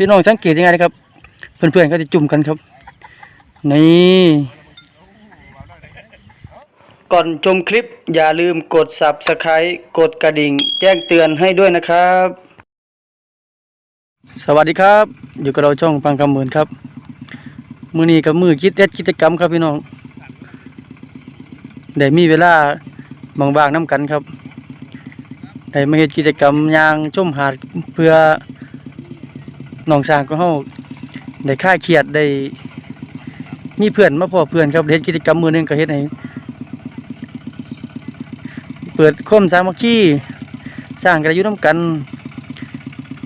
พี่น้องสังเกตยังไงนะครับ เพื่อนๆก็จะจุ่มกันครับ นี่ก่อนชมคลิปอย่าลืมกด Subscribe กดกระดิ่ง แจ้งเตือนให้ด้วยนะครับ สวัสดีครับ อยู่กับเราช่องฟังคำเหมือนครับ มือนี้กับมือคิดเอ็ดกิจกรรมครับพี่น้องได้มีเวลาบางๆน้ำกันครับได้มาเฮ็ดกิจกรรมยางชมหาดเพื่อ น้องสร้างก็เฮาได้ค่ายเครียดได้มีเพื่อนมาพอเพื่อนครับเฮ็ดกิจกรรมมือหนึงก็เฮ็ดให้เปิดความสามัคคีสร้างกันอยู่น้ำกัน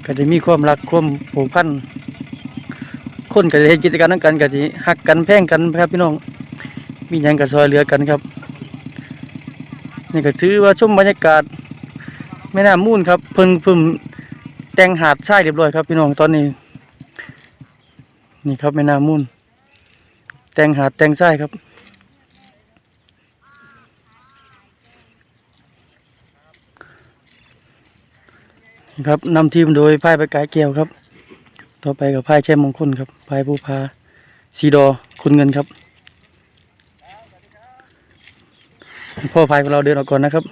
ก็จะมีความรักความผูกพันคนก็จะเห็นกิจกรรมนั้นกันก็จะหักกันแพ่งกันครับพี่น้อง มีหยังก็ซอยเหลือกันครับนี่ก็ถือว่าชมบรรยากาศแม่น้ำมูลครับเพิ่นเพิ่ม แต่งหาดทรายเรียบร้อยครับพี่น้องตอนนี้ นี่ครับแม่น้ำมูลแต่งหาดแต่งทรายครับ ครับนำทีมโดยพายประกายแก้วครับ ต่อไปกับพายแช่มงคลครับพายผู้พาสีดอคุณเงินครับ พ่อพายของเราเดินออกก่อนนะครับ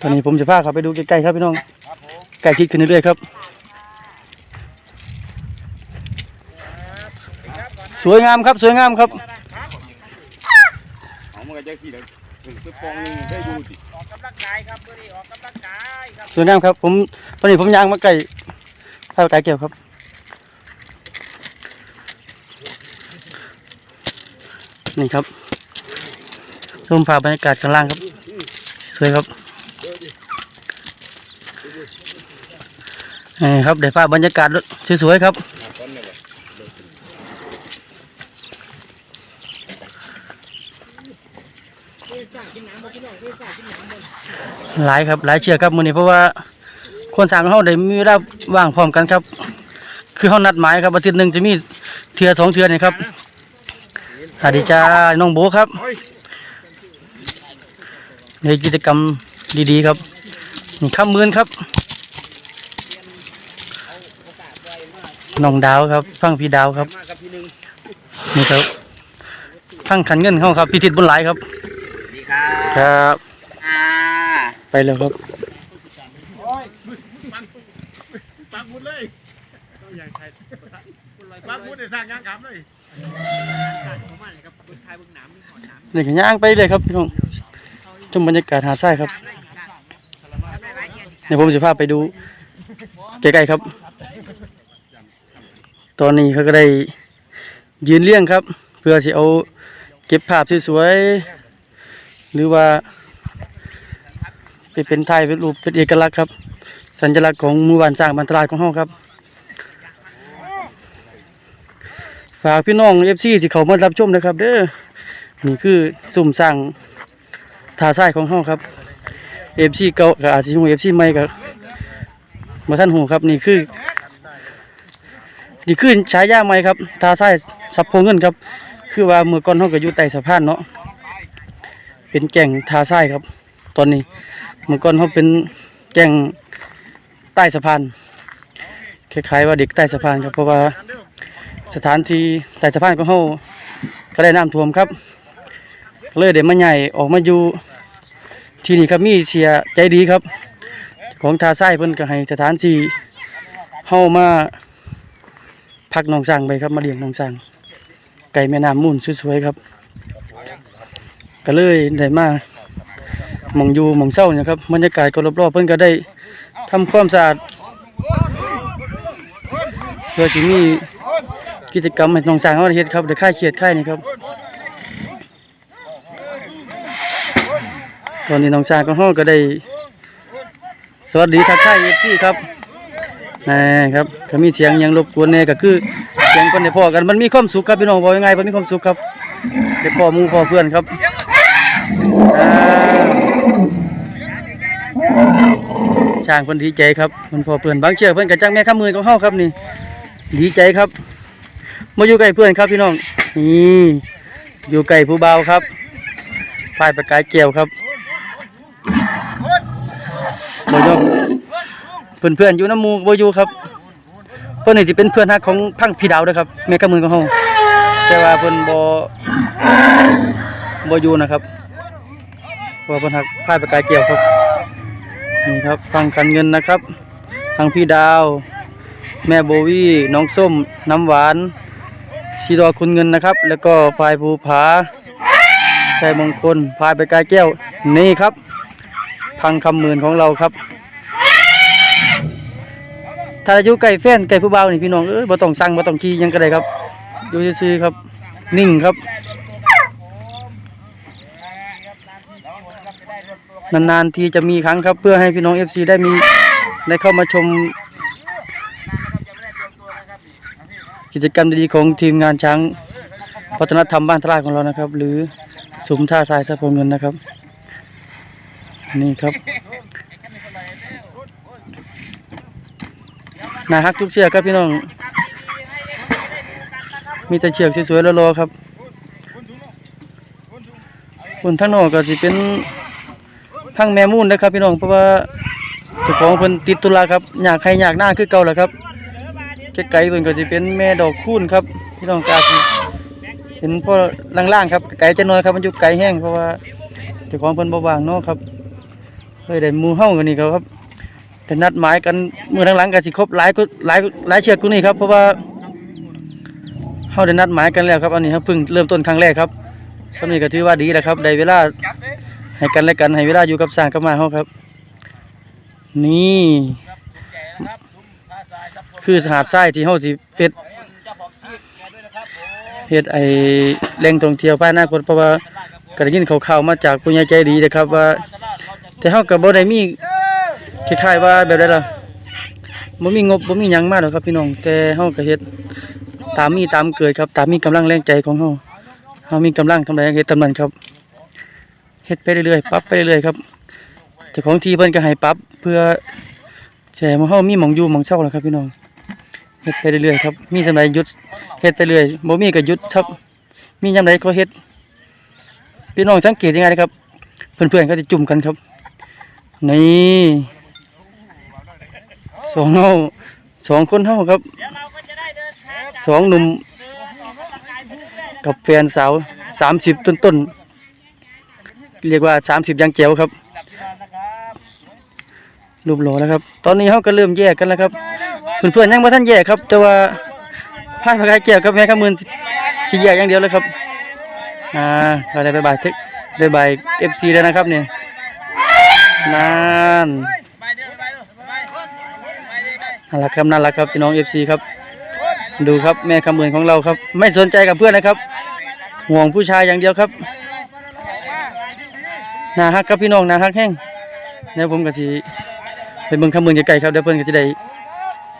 ตอนนี้ผมจะพาเขาไปดูใกล้ๆครับพี่น้องใกล้ชิดขึ้นเรื่อยๆครับ สวยงามครับสวยงามครับเอามันก็จะสิเด้อถึงไปปองหนึงได้อยู่สิออกกำลังกายครับตัวนี้ออกกำลังกายครับสวยงามครับ ผมตอนนี้ผมยางมาใกล้พายประกายแก้วครับ นี่ครับ ชมภาพบรรยากาศข้างล่างครับสวยครับนี่ครับได้ภาพบรรยากาศสวยๆครับหลายครับหลายเชือกครับมือนี้เพราะว่าคนสั่งเฮาได้มีเวลาว่างพร้อมกันครับ คือเฮานัดหมายครับอาทิตย์หนึ่งจะมีเทือสองเทือนี่ครับสวัสดีจ้าน้องโบครับ ในกิจกรรมดีๆครับนี่ข้ามมือนครับน้องดาวครับ ฟังพี่ดาวครับมากับพี่หนึ่งนี่ครับฟังขันเงินเข้าครับพี่ทิศบุญหลายครับสวัสดีครับครับอ่าไปแล้วครับปักหมุดเลยต้องอย่างไทยปักหมุดได้สร้างงานครับเลยประมาณนี้ครับคนไทยเบื้องหนามหอดหนามนี่ก็ย่างไปเลยครับพี่น้อง ชมบรรยากาศหาดทรายครับเดี๋ยวผมจะพาไปดูใกล้ๆครับ ตอนนี้เขาก็ได้ยืนเลี้ยงครับ เพื่อสิเอาเก็บภาพสวยๆหรือว่าไปเป็นไทยเป็นรูปเป็นเอกลักษณ์ครับ สัญลักษณ์ของหมู่บ้านสร้างบรรทลาดของเฮาครับฝากพี่น้องเอฟซีที่เขามารับชมนะครับ เด้อนี่คือสุ่มสร้าง ทาทรายของเฮาครับเอฟซีเก่ากับอาซีฮูเอฟซีใหม่กับมาท่านหูครับ นี่คือนี่คือฉายาใหม่ครับทาทรายสับโพเงินครับ คือว่าเมื่อก่อนเฮาก็อยู่ใต้สะพานเนาะเป็นแก่งทาทรายครับ ตอนนี้เมื่อก่อนเฮาเป็นแก่งใต้สะพานคล้ายๆว่าเด็กใต้สะพานครับเพราะว่าสถานที่ใต้สะพานของเฮาก็ได้น้ำท่วมครับ เลยเดี๋ยวมาใหญ่ออกมาอยู่ ที่นี่ครับมีเสียใจดีครับ ของทาไส้เพิ่นก็ให้สถานที่เฮามาพักหนองสร้างไปครับมาเลี้ยงหนองสร้าง ไก่แม่น้ำมูลสวยๆครับ ก็เลยได้มามองอยู่มองเศร้านี่ยครับบรรยากาศก็รอบๆเพิ่นก็ได้ทำความสะอาดเพื่อที่มีกิจกรรมให้น้องสร้างเขาเฮ็ดครับเดี๋ยวค่ายเขียดค่ายนี่ครับ ตอนนี้น้องสร้างของก็ได้ สวัสดีทักทายเอฟซีครับนะครับถ้ามีเสียงยังรบกวนแน่ก็คือเสียงคนได้พอกันมันมีความสุขครับพี่น้องบอกยังไงมันมีความสุขครับได้พอมูพ่อเพื่อนครับอ่าช่างเพิ่นดีใจครับมันพอเพื่อนบางเชือกเพิ่อนก็จังแม่ข้ามือของเฮาครับนี่ดีใจครับมาอยู่ใกล้เพื่อนครับพี่น้องนี่อยู่ใกล้ผู้เบาครับพายประกายเกลียวครับ บอยกเพื่อนเพื่อนอยู่น้ำมูบอยู่ครับเพิ่นนี่สิเป็นเพื่อนฮักของพังพี่ดาวด้อครับแม่กำมือของเฮาแต่ว่าเพิ่อนบ่บ่อยู่นะครับว่าเพิ่อนฮักพายประกายเกี่ยวครับนี่ครับฟังกันเงินนะครับทางพี่ดาว แม่โบวี่น้องส้มน้ำหวานชีดอคุณเงินนะครับ แล้วก็พายภูผาชัยมงคลพายไปกายแก้วนี่ครับ พังคำหมื่นของเราครับถ้าอยู่ไก่แฟนไก่ผู้เบานี่พี่น้องเอ้ยบ่ต้องสั่งบ่ต้องขี่ยังก็ได้ครับอยู่ซื่อๆครับ นิ่งครับ นานๆทีจะมีครั้งครับ เพื่อให้พี่น้อง FC ได้มีได้เข้ามาชม กิจกรรมดีๆของทีมงานช้างวัฒนธรรมบ้านตลาดของเรานะครับ หรือสุมท่าทรายสะพงเงินนะครับ นี่ครับนาฮักทุกเชือกครับพี่น้อง มีแต่เชือกสวยๆรอๆครับคนทั้งนอกก็สิเป็นทั้งแม่มูนนะครับ พี่น้องเพราะว่าเจ้าของเพิ่นติดตุลาครับอยากให้อยากหน้าคือเก่าแหละครับไกลๆเพิ่นก็สิเป็นแม่ดอกคูณครับ พี่น้องกาสิเห็นพ่อล่างๆครับไกลจะน้อยครับมันอยู่ไกลแห้งเพราะว่าเจ้าของเพิ่นบ่วางเนาะครับ เคยได้มู่เฮากันนี่ครับแต่นัดหมายกันมื้อหลังๆก็สิครบหลายก็หลายหลายเชือกกว่านี้ครับเพราะว่าเฮาได้นัดหมายกันแล้วครับอันนี้ครับเพิ่งเริ่มต้นครั้งแรกครับสำนี้ก็ถือว่าดีแล้วครับได้เวลาให้กันและกันให้เวลาอยู่กับสร้างกับมาเฮาครับ นี่คือหาดทรายที่เฮาสิเป็ดเฮ็ดไอ้แหล่งท่องเที่ยวภายในอนาคตเพราะว่าก็ได้ยินข่าวๆมาจากผู้ใหญ่ใจดีนะครับว่า แต่เฮาก็บ่ได้มีคล้ายๆว่าแบบใดล่ะบ่มีงบบ่มีหยังมาดอกครับพี่น้อง แต่เฮาก็เฮ็ดตามมีตามเกิดครับ ตามมีกำลังแรงใจของเฮาเฮามีกำลังทำใดเฮ็ดตามนั้นครับเฮ็ดไปเรื่อยๆปรับไปเรื่อยๆครับเจ้าของที่เพิ่นก็ให้ปรับเพื่อแช่มองเฮามีหมองอยู่หมองเช่าแล้วครับพี่น้องเฮ็ดไปเรื่อยๆครับ มีสำใดหยุดเฮ็ดไปเรื่อยบ่มีก็หยุดครับ มียามใดก็เฮ็ดพี่น้องสังเกตยังไงนะครับ เพื่อนๆก็จะจุ่มกันครับ นี่สองเฮาสองคนเฮาครับสองหนุ่มกับแฟนสาวสามสิบต้นๆเรียกว่าสามสิบยังแจ๋วครับรูปหล่อแล้วครับ ตอนนี้เขาก็เริ่มแยกกันแล้วครับเพื่อนๆยังบ่ทันแยกครับ แต่ว่าพายพากายแก้วกับแม่ข้ามือที่แยกอย่างเดียวเลยครับอ่าก็ได้บายบายทึกได้บายเอฟซีแล้วนะครับเนี่ย นั่นนั่นแหละครับนั่นแหละครับพี่น้องเอฟซีครับ ดูครับแม่ข้ามือของเราครับ ไม่สนใจกับเพื่อนนะครับ ห่วงผู้ชายอย่างเดียวครับนาฮักครับพี่น้องนาฮักแห้งแล้วผมก็สิไปเบิ่งคำเมืองไกลๆครับเดี๋ยวเพิ่อนก็จะได้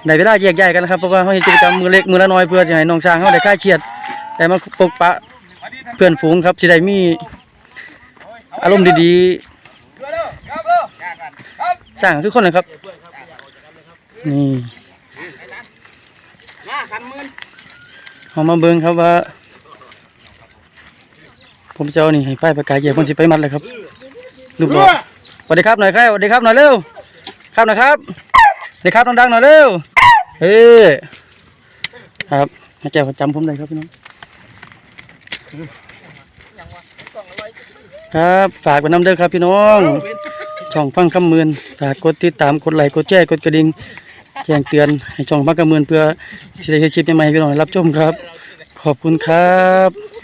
ได้เวลาแยกย้ายกันนะครับเพราะว่าเฮาเฮ็ดกิจกรรมมือเล็กมือละน้อยเพื่อจะให้น้องช้างเฮาได้คลาเครียดได้มาปกปะเพื่อนฝูงครับสิได้มีอารมณ์ดีๆ สร้างทุกคนนะครับ นี่เฮามาเบิ่งครับว่า ผมจะเอานี่ให้ป้ายประกาศเหยียบมันสิไปมัดเลยครับรูปหล่อสวัสดีครับหน่อยครับสวัสดีครับหน่อยเร็ว ครับหนะครับสวัสดีครับดังๆหน่อยเร็ว เฮ้ครับให้แก้วจำผมได้ครับพี่น้องครับ ฝากไปน้ำเด้อครับพี่น้อง ช่องฟังคำเมือนฝากกดติดตามกดไลค์กดแชร์กดกระดิ่งแจ้งเตือนให้ช่องฟังคำเมือนเพื่อที่ได้เห็นคลิปใหม่ๆให้พี่น้องรับชมครับ ขอบคุณครับ